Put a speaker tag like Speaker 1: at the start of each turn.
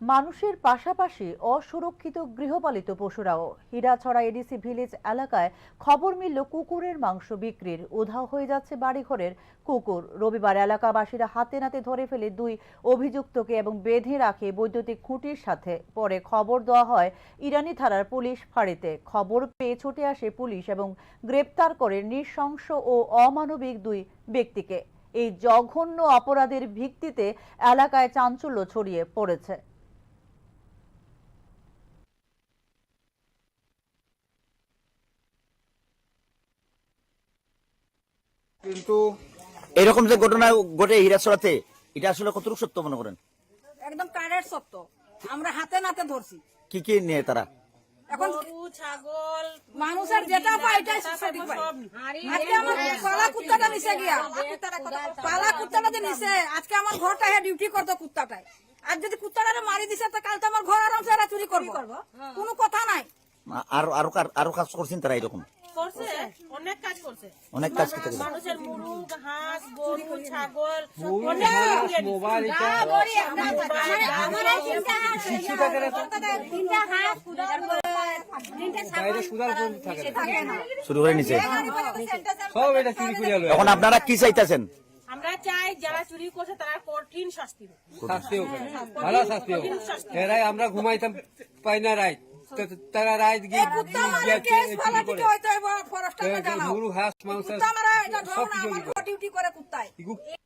Speaker 1: মানুষের পাশাপাশি অসুরক্ষিত গৃহপালিত পশুরাও। হীরাছড়া এডিসি ভিলেজ এলাকায় খবর মিলল কুকুরের মাংস বিক্রির। উধাও হয়ে যাচ্ছে বাড়িঘরের কুকুর। রবিবার এলাকাবাসীরা হাতে নাতে ধরে ফেলে দুই অভিযুক্তকে এবং বেঁধে রাখে বৈদ্যুতিক খুঁটির সাথে। পরে খবর দেওয়া হয়, ইরানি থানার পুলিশ ফাঁড়িতে। খবর পেয়ে ছুটে আসে পুলিশ এবং গ্রেপ্তার করে নৃশংস ও অমানবিক দুই ব্যক্তিকে। এই জঘন্য অপরাধের ভিত্তিতে এলাকায় চাঞ্চল্য ছড়িয়ে পড়েছে।
Speaker 2: কিন্তু
Speaker 3: এরকম যে ঘটনা ঘটে হীরাছড়াতে এটা আসলে কতটুকু সত্য মনে করেন?
Speaker 4: একদম কারের সত্য। আমরা হাতে নাতে ধরছি।
Speaker 3: কি কি নিয়ে তারা?
Speaker 4: এখন
Speaker 5: ছাগল
Speaker 4: মানুষের যেটা পায় এটাই সঠিক পায়। আজকে আমার পালা কুত্তাটা নিচে গিয়া। পালা কুত্তাটা যে নিচে আজকে আমার ঘরটা ডিউটি করতো কুত্তাটায় আর যদি কুত্তাটা মারি দিছে তো কাল তো আমার ঘর আরামসে এরা চুরি করব। কোনো কথা নাই।
Speaker 3: আর আরও কার- আরও কাজ করছেন তারা এরকম?
Speaker 5: অনেক কাজ করছে।
Speaker 3: অনেক কাজ করতে
Speaker 5: মানুষের গরু ছাগল।
Speaker 2: মোবাইল।
Speaker 3: শুরু করে নিছে
Speaker 2: সব এটা চুরি করে আলো
Speaker 3: এখন আপনারা কি চাইতেছেন?
Speaker 5: আমরা চাই যারা চুরি করছে তারা কঠিন শাস্তি
Speaker 2: শাস্তি হোক। ভালো শাস্তি হোক। এরাই আমরা ঘুমাইতাম পাই না রাইত তো তারা রাইত গিয়ে গরু হাঁস মাংস সব কিছু
Speaker 4: করে? কুত্তায়।